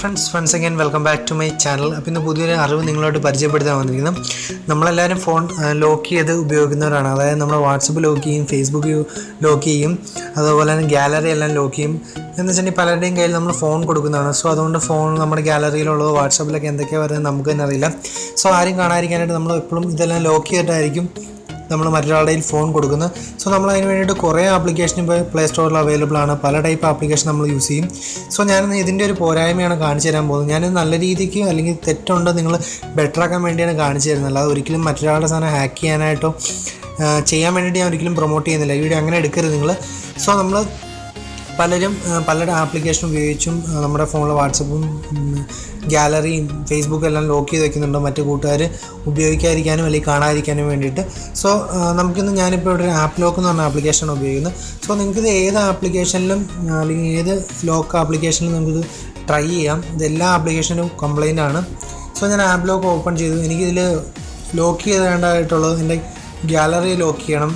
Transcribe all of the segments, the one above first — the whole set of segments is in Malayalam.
Friends friends again welcome back to my channel അപ്പോൾ ഇന്ന് പുതിയൊരു അറിവ് നിങ്ങളോട് പരിചയപ്പെടുത്താൻ വന്നിരിക്കുന്നു. നമ്മളെല്ലാവരും ഫോൺ ലോക്ക് ചെയ്ത് ഉപയോഗിക്കുന്നവരാണ്. അതായത് നമ്മൾ വാട്സപ്പ് ലോക്ക് ചെയ്യും ഫേസ്ബുക്ക് ലോക്ക് ചെയ്യും. അതുപോലെ തന്നെ ഗാലറി എല്ലാം ലോക്ക് ചെയ്യും. എന്ന് വെച്ചിട്ടുണ്ടെങ്കിൽ പലരുടെയും കയ്യിൽ നമ്മൾ ഫോൺ കൊടുക്കുന്നതാണ്. സോ അതുകൊണ്ട് ഫോൺ നമ്മുടെ ഗാലറിയിലുള്ളത് വാട്സപ്പിലൊക്കെ എന്തൊക്കെയാണ് വരുന്നത് നമുക്ക് തന്നെ അറിയില്ല. സോ ആരും കാണാതിരിക്കാനായിട്ട് നമ്മൾ എപ്പോഴും ഇതെല്ലാം ലോക്ക് ചെയ്തിട്ടായിരിക്കും. നമ്മൾ മറ്റൊരാളുടെ കയ്യിൽ ഫോൺ കൊടുക്കുന്നത് സോ നമ്മൾ അതിന് വേണ്ടിയിട്ട് കുറേ ആപ്ലിക്കേഷൻ ഇപ്പോൾ പ്ലേ സ്റ്റോറിൽ അവൈലബിൾ ആണ്. പല ടൈപ്പ് ആപ്ലിക്കേഷൻ നമ്മൾ യൂസ് ചെയ്യും. സോ ഞാൻ ഇതിന്റെ ഒരു പോരായ്മയാണ് കാണിച്ചു തരാൻ പോകുന്നത്. ഞാൻ നല്ല രീതിക്ക് അല്ലെങ്കിൽ തെറ്റുണ്ടോ നിങ്ങൾ ബെറ്റർ ആക്കാൻ വേണ്ടിയാണ് കാണിച്ചു തരുന്നത്. അല്ലാതെ ഒരിക്കലും മറ്റൊരാളുടെ സാധനം ഹാക്ക് ചെയ്യാനായിട്ടോ ചെയ്യാൻ വേണ്ടിയിട്ട് ഞാൻ ഒരിക്കലും പ്രൊമോട്ട് ചെയ്യുന്നില്ല. ഈ വീഡിയോ അങ്ങനെ എടുക്കരുത് നിങ്ങൾ. സോ നമ്മൾ പലരും പലരുടെ ആപ്ലിക്കേഷൻ ഉപയോഗിച്ചും നമ്മുടെ ഫോണിൽ വാട്സപ്പും ഗാലറിയും ഫേസ്ബുക്കും എല്ലാം ലോക്ക് ചെയ്ത് വെക്കുന്നുണ്ട്. മറ്റു കൂട്ടുകാർ ഉപയോഗിക്കാതിരിക്കാനും അല്ലെങ്കിൽ കാണാതിരിക്കാനും വേണ്ടിയിട്ട്. സോ നമുക്കിന്ന് ഞാനിപ്പോൾ ഇവിടെ ഒരു ആപ്പ് ലോക്ക് എന്ന് പറഞ്ഞ ആപ്ലിക്കേഷനാണ് ഉപയോഗിക്കുന്നത്. സോ നിങ്ങൾക്കിത് ഏത് ആപ്ലിക്കേഷനിലും അല്ലെങ്കിൽ ഏത് ലോക്ക് ആപ്ലിക്കേഷനിലും നമുക്കിത് ട്രൈ ചെയ്യാം. ഇത് എല്ലാ ആപ്ലിക്കേഷനും കംപ്ലൈന്റ് ആണ്. സോ ഞാൻ ആപ്പ് ലോക്ക് ഓപ്പൺ ചെയ്തു. എനിക്കിതിൽ ലോക്ക് ചെയ്തേണ്ടതായിട്ടുള്ളത് എന്റെ ഗാലറി ലോക്ക് ചെയ്യണം.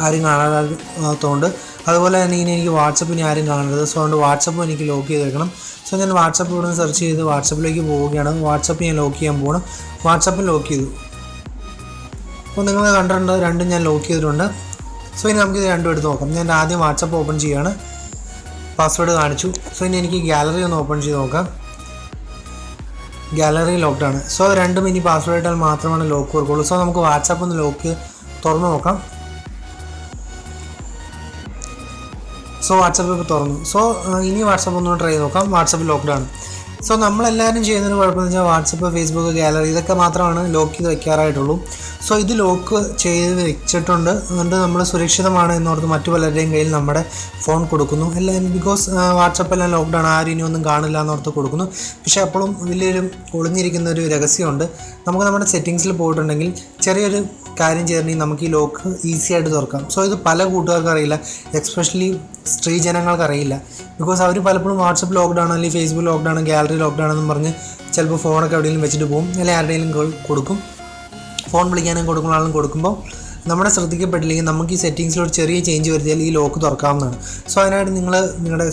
ആരും കാണാത്തതുകൊണ്ട് അതുപോലെ തന്നെ ഇനി എനിക്ക് വാട്സപ്പിന് ആരും കാണരുത്. സോ അതുകൊണ്ട് വാട്സപ്പും എനിക്ക് ലോക്ക് ചെയ്ത് വെക്കണം സോ ഞാൻ വാട്സപ്പ് ഇവിടെ നിന്ന് സെർച്ച് ചെയ്ത് വാട്സപ്പിലേക്ക് പോവുകയാണ്. വാട്സപ്പ് ഞാൻ ലോക്ക് ചെയ്യാൻ പോകണം വാട്സപ്പ് ലോക്ക് ചെയ്തു. അപ്പോൾ നിങ്ങൾ കണ്ടിട്ടുണ്ട് രണ്ടും ഞാൻ ലോക്ക് ചെയ്തിട്ടുണ്ട്. സോ ഇനി നമുക്കിത് രണ്ടും എടുത്ത് നോക്കാം. ഞാൻ ആദ്യം വാട്സപ്പ് ഓപ്പൺ ചെയ്യുകയാണ് പാസ്വേഡ് കാണിച്ചു. സോ ഇനി എനിക്ക് ഗാലറി ഒന്ന് ഓപ്പൺ ചെയ്ത് നോക്കാം. ഗാലറി ലോക്ക്ഡ് ആണ്. സോ രണ്ടും ഇനി പാസ്വേഡ് ഇട്ടാൽ മാത്രമാണ് ലോക്ക് വർക്കുള്ളൂ സോ നമുക്ക് വാട്സപ്പ് ഒന്ന് ലോക്ക് തുറന്ന് നോക്കാം. സോ വാട്സപ്പ് ഇപ്പോൾ തുറന്നു. സോ ഇനി വാട്സപ്പ് ഒന്ന് ട്രൈ നോക്കാം. വാട്സപ്പ് ലോക്ക്ഡൗൺ സോ നമ്മളെല്ലാവരും ചെയ്യുന്നൊരു കുഴപ്പമെന്ന് വെച്ചാൽ വാട്സപ്പ് ഫേസ്ബുക്ക് ഗാലറി ഇതൊക്കെ മാത്രമാണ് ലോക്ക് ചെയ്ത് വെക്കാറായിട്ടുള്ളൂ. സോ ഇത് ലോക്ക് ചെയ്ത് വെച്ചിട്ടുണ്ട്. അതുകൊണ്ട് നമ്മൾ സുരക്ഷിതമാണ് എന്നോർത്ത് മറ്റു പലരുടെയും കയ്യിൽ നമ്മുടെ ഫോൺ കൊടുക്കുന്നു. എല്ലാം ബിക്കോസ് വാട്സപ്പ് എല്ലാം ലോക്ക്ഡൗൺ ആരും ഇനി ഒന്നും കാണില്ല എന്നോർത്ത് കൊടുക്കുന്നു. പക്ഷേ അപ്പോഴും വലിയൊരു ഒളിഞ്ഞിരിക്കുന്ന ഒരു രഹസ്യമുണ്ട്. നമുക്ക് നമ്മുടെ സെറ്റിങ്സിൽ പോയിട്ടുണ്ടെങ്കിൽ ചെറിയൊരു കാര്യം ചെയ്തിട്ടുണ്ടെങ്കിൽ നമുക്ക് ഈ ലോക്ക് ഈസി ആയിട്ട് തുറക്കാം. സോ ഇത് പല കൂട്ടുകാർക്കും അറിയില്ല. എക്സ്പെഷ്യലി സ്ത്രീ ജനങ്ങൾക്ക് അറിയില്ല ബിക്കോസ് അവർ പലപ്പോഴും വാട്സപ്പ് ലോക്ക്ഡൗൺ അല്ലെങ്കിൽ ഫേസ്ബുക്ക് ലോക്ക്ഡൗൺ ഗാലറി ലോക്ക്ഡൗൺ എന്ന് പറഞ്ഞ് ചിലപ്പോൾ ഫോണൊക്കെ എവിടെയെങ്കിലും വെച്ചിട്ട് പോകും. അല്ലെങ്കിൽ ആരുടെയെങ്കിലും കൊടുക്കും. ഫോൺ വിളിക്കാനും കൊടുക്കുന്ന ആളും കൊടുക്കുമ്പോൾ നമ്മുടെ ശ്രദ്ധിക്കപ്പെട്ടില്ലെങ്കിൽ നമുക്ക് ഈ സെറ്റിങ്സിൽ ചെറിയ ചേഞ്ച് വരുത്തിയാൽ ഈ ലോക്ക് തുറക്കാവുന്നതാണ്. സോ അതിനായിട്ട് നിങ്ങൾ നിങ്ങളുടെ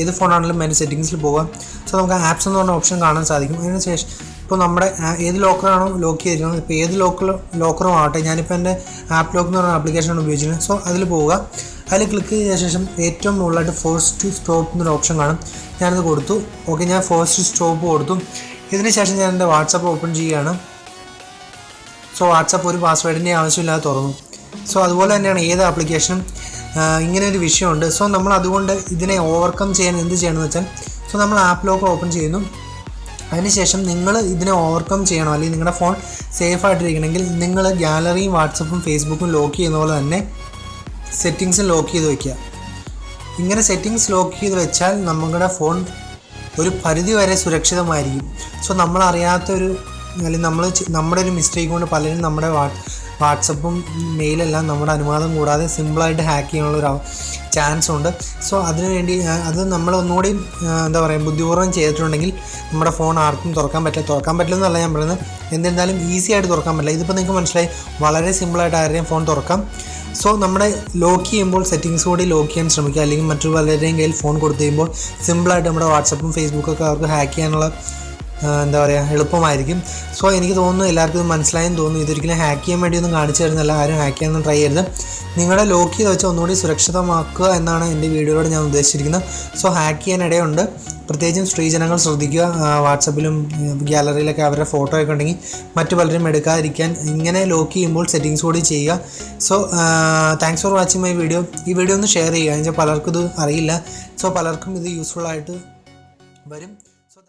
ഏത് ഫോണാണെങ്കിലും അതിന്റെ സെറ്റിങ്സിൽ പോകാം. സോ നമുക്ക് ആപ്സ് എന്ന് പറഞ്ഞ ഓപ്ഷൻ കാണാൻ സാധിക്കും. അതിന് ശേഷം ഇപ്പോൾ നമ്മുടെ ഏത് ലോക്കറാണോ ലോക്ക് ചെയ്തിരിക്കുന്നത്. ഇപ്പോൾ ഏത് ലോക്കർ ലോക്കറും ആവട്ടെ ഞാനിപ്പോൾ എന്റെ ആപ്പ് ലോക്ക് എന്ന് പറഞ്ഞ ആപ്ലിക്കേഷനാണ് ഉപയോഗിച്ചിരുന്നത് സോ അതിൽ പോവുക. അതിൽ ക്ലിക്ക് ചെയ്ത ശേഷം ഏറ്റവും മുകളിലായിട്ട് ഫോഴ്സ് ടു സ്റ്റോപ്പ് എന്നൊരു ഓപ്ഷൻ കാണും. ഞാനത് കൊടുത്തു. ഓക്കെ ഞാൻ ഫോഴ്സ് ടു സ്റ്റോപ്പ് കൊടുത്തു. ഇതിന് ശേഷം ഞാൻ എന്റെ വാട്സപ്പ് ഓപ്പൺ ചെയ്യുകയാണ്. സോ വാട്സപ്പ് ഒരു പാസ്വേഡിന്റെ ആവശ്യമില്ലാതെ തുറന്നു. സോ അതുപോലെ തന്നെയാണ് ഏത് ആപ്ലിക്കേഷനും ഇങ്ങനെ ഒരു വിഷയമുണ്ട്. സോ നമ്മൾ അതുകൊണ്ട് ഇതിനെ ഓവർകം ചെയ്യാൻ എന്ത് ചെയ്യണമെന്ന് വെച്ചാൽ സോ നമ്മൾ ആപ്പ് ലോക്ക് ഓപ്പൺ ചെയ്യുന്നു. അതിനുശേഷം നിങ്ങൾ ഇതിനെ ഓവർകം ചെയ്യണം അല്ലെങ്കിൽ നിങ്ങളുടെ ഫോൺ സേഫ് ആയിട്ടിരിക്കണമെങ്കിൽ നിങ്ങൾ ഗാലറിയും വാട്സപ്പും ഫേസ്ബുക്കും ലോക്ക് ചെയ്യുന്ന പോലെ തന്നെ സെറ്റിങ്സ് ലോക്ക് ചെയ്ത് വയ്ക്കുക ഇങ്ങനെ സെറ്റിങ്സ് ലോക്ക് ചെയ്ത് വെച്ചാൽ നമ്മുടെ ഫോൺ ഒരു പരിധി വരെ സുരക്ഷിതമായിരിക്കും. സോ നമ്മളറിയാത്തൊരു അല്ലെങ്കിൽ നമ്മൾ നമ്മുടെ ഒരു മിസ്റ്റേക്ക് കൊണ്ട് പലരും നമ്മുടെ വാട്സപ്പും മെയിലെല്ലാം നമ്മുടെ അനുവാദം കൂടാതെ സിമ്പിളായിട്ട് ഹാക്ക് ചെയ്യാനുള്ള ഒരു ചാൻസ് ഉണ്ട് സോ അതിനുവേണ്ടി വേണ്ടി അത് നമ്മൾ ഒന്നുകൂടി എന്താ പറയുക ബുദ്ധിപൂർവം ചെയ്തിട്ടുണ്ടെങ്കിൽ നമ്മുടെ ഫോൺ ആർക്കും തുറക്കാൻ പറ്റില്ല. തുറക്കാൻ പറ്റില്ല എന്നല്ല ഞാൻ പറയുന്നത്. എന്നിരുന്നാലും ഈസി ആയിട്ട് തുറക്കാൻ പറ്റില്ല. ഇതിപ്പോൾ നിങ്ങൾക്ക് മനസ്സിലായി വളരെ സിമ്പിളായിട്ട് ആരുടെയും ഫോൺ തുറക്കാം. സോ നമ്മുടെ ലോക്ക് ചെയ്യുമ്പോൾ സെറ്റിങ്സ് കൂടി ലോക്ക് ചെയ്യാൻ ശ്രമിക്കുക. അല്ലെങ്കിൽ മറ്റു പലരുടെയും കയ്യിൽ ഫോൺ കൊടുത്തു കഴിയുമ്പോൾ സിമ്പിളായിട്ട് നമ്മുടെ വാട്സപ്പും ഫേസ്ബുക്കൊക്കെ അവർക്ക് ഹാക്ക് ചെയ്യാനുള്ള എന്താ പറയുക എളുപ്പമായിരിക്കും. സോ എനിക്ക് തോന്നുന്നു എല്ലാവർക്കും മനസ്സിലായെന്ന് തോന്നുന്നു. ഇതൊരിക്കലും ഹാക്ക് ചെയ്യാൻ വേണ്ടിയൊന്നും കാണിച്ചു തരുന്നില്ല. ആരും ഹാക്ക് ചെയ്യാനൊന്നും ട്രൈ ചെയ്യരുത്. നിങ്ങളുടെ ലോക്ക് ചെയ്ത് വെച്ച് ഒന്നുകൂടി സുരക്ഷിതമാക്കുക എന്നാണ് എന്റെ വീഡിയോയിലൂടെ ഞാൻ ഉദ്ദേശിച്ചിരിക്കുന്നത്. സോ ഹാക്ക് ചെയ്യാൻ ഇടയുണ്ട് പ്രത്യേകിച്ചും സ്ത്രീജനങ്ങൾ ശ്രദ്ധിക്കുക. വാട്സപ്പിലും ഗ്യാലറിയിലൊക്കെ അവരുടെ ഫോട്ടോ ഒക്കെ ഉണ്ടെങ്കിൽ മറ്റു പലരും എടുക്കാതിരിക്കാൻ ഇങ്ങനെ ലോക്ക് ചെയ്യുമ്പോൾ സെറ്റിങ്സ് കൂടി ചെയ്യുക. So thanks for watching my video ഈ വീഡിയോ ഒന്ന് ഷെയർ ചെയ്യുക. എന്ന് വെച്ചാൽ പലർക്കും ഇത് അറിയില്ല. സോ പലർക്കും ഇത് യൂസ്ഫുൾ ആയിട്ട് വരും.